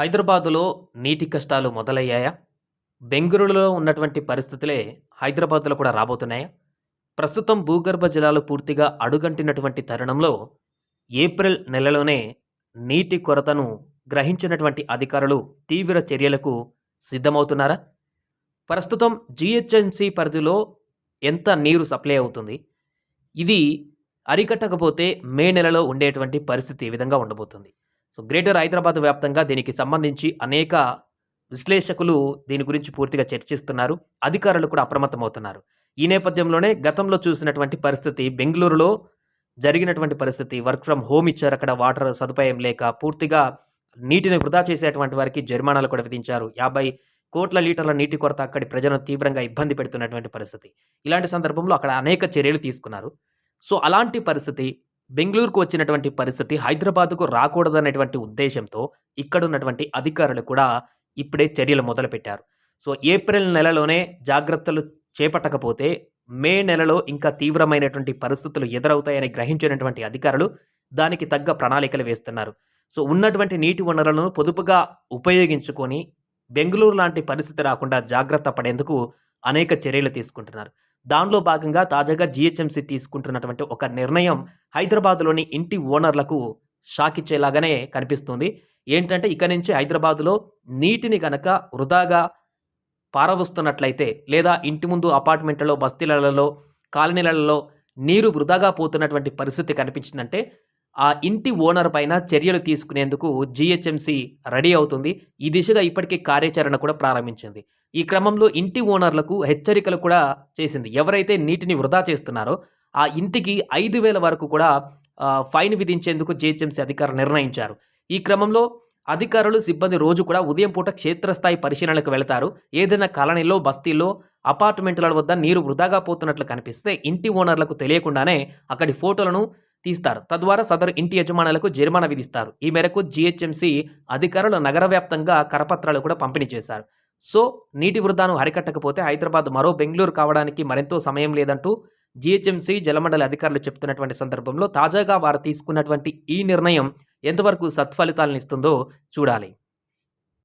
హైదరాబాదులో నీటి కష్టాలు మొదలయ్యాయా? బెంగళూరులో ఉన్నటువంటి పరిస్థితులే హైదరాబాద్లో కూడా రాబోతున్నాయా? ప్రస్తుతం భూగర్భ జలాలు పూర్తిగా అడుగంటినటువంటి తరుణంలో ఏప్రిల్ నెలలోనే నీటి కొరతను గ్రహించినటువంటి అధికారులు తీవ్ర చర్యలకు సిద్ధమవుతున్నారా? ప్రస్తుతం జిహెచ్ఎంసి పరిధిలో ఎంత నీరు సప్లై అవుతుంది? ఇది అరికట్టకపోతే మే నెలలో ఉండేటువంటి పరిస్థితి ఈ విధంగా ఉండబోతుంది. సో గ్రేటర్ హైదరాబాద్ వ్యాప్తంగా దీనికి సంబంధించి అనేక విశ్లేషకులు దీని గురించి పూర్తిగా చర్చిస్తున్నారు. అధికారులు కూడా అప్రమత్తమవుతున్నారు. ఈ నేపథ్యంలోనే గతంలో చూసినటువంటి పరిస్థితి బెంగళూరులో జరిగినటువంటి పరిస్థితి వర్క్ ఫ్రమ్ హోమ్ ఇచ్చారు. అక్కడ వాటర్ సదుపాయం లేక పూర్తిగా నీటిని వృధా చేసేటువంటి వారికి జరిమానాలు కూడా విధించారు. యాభై కోట్ల లీటర్ల నీటి కొరత అక్కడి ప్రజలను తీవ్రంగా ఇబ్బంది పెడుతున్నటువంటి పరిస్థితి. ఇలాంటి సందర్భంలో అక్కడ అనేక చర్యలు తీసుకున్నారు. సో అలాంటి పరిస్థితి బెంగళూరుకు వచ్చినటువంటి పరిస్థితి హైదరాబాద్కు రాకూడదనేటువంటి ఉద్దేశంతో ఇక్కడ ఉన్నటువంటి అధికారులు కూడా ఇప్పుడే చర్యలు మొదలుపెట్టారు. సో ఏప్రిల్ నెలలోనే జాగ్రత్తలు చేపట్టకపోతే మే నెలలో ఇంకా తీవ్రమైనటువంటి పరిస్థితులు ఎదురవుతాయని గ్రహించినటువంటి అధికారులు దానికి తగ్గ ప్రణాళికలు వేస్తున్నారు. సో ఉన్నటువంటి నీటి వనరులను పొదుపుగా ఉపయోగించుకొని బెంగళూరు లాంటి పరిస్థితి రాకుండా జాగ్రత్త పడేందుకు అనేక చర్యలు తీసుకుంటున్నారు. దానిలో భాగంగా తాజాగా జిహెచ్ఎంసీ తీసుకుంటున్నటువంటి ఒక నిర్ణయం హైదరాబాద్లోని ఇంటి ఓనర్లకు షాక్ ఇచ్చేలాగానే కనిపిస్తుంది. ఏంటంటే ఇక నుంచి హైదరాబాదులో నీటిని కనుక వృధాగా పారవస్తున్నట్లయితే లేదా ఇంటి ముందు అపార్ట్మెంట్లలో బస్తీలలో కాలనీలలో నీరు వృధాగా పోతున్నటువంటి పరిస్థితి కనిపించిందంటే ఆ ఇంటి ఓనర్ పైన చర్యలు తీసుకునేందుకు జిహెచ్ఎంసి రెడీ అవుతుంది. ఈ దిశగా ఇప్పటికే కార్యాచరణ కూడా ప్రారంభించింది. ఈ క్రమంలో ఇంటి ఓనర్లకు హెచ్చరికలు కూడా చేసింది. ఎవరైతే నీటిని వృధా చేస్తున్నారో ఆ ఇంటికి ఐదు వేల వరకు కూడా ఫైన్ విధించేందుకు జిహెచ్ఎంసి అధికారులు నిర్ణయించారు. ఈ క్రమంలో అధికారులు సిబ్బంది రోజు కూడా ఉదయం పూట క్షేత్రస్థాయి పరిశీలనలకు వెళతారు. ఏదైనా కాలనీలో బస్తీల్లో అపార్ట్మెంట్ల వద్ద నీరు వృధాగా పోతున్నట్లు కనిపిస్తే ఇంటి ఓనర్లకు తెలియకుండానే అక్కడి ఫోటోలను తీస్తారు. తద్వారా సదరు ఇంటి యజమానులకు జరిమానా విధిస్తారు. ఈ మేరకు జిహెచ్ఎంసీ అధికారులు నగర వ్యాప్తంగా కరపత్రాలు కూడా పంపిణీ చేశారు. సో నీటి వృధాను అరికట్టకపోతే హైదరాబాద్ మరో బెంగళూరు కావడానికి మరెంతో సమయం లేదంటూ జిహెచ్ఎంసీ జలమండలి అధికారులు చెప్తున్నటువంటి సందర్భంలో తాజాగా వారు తీసుకున్నటువంటి ఈ నిర్ణయం ఎంతవరకు సత్ఫలితాలను ఇస్తుందో చూడాలి.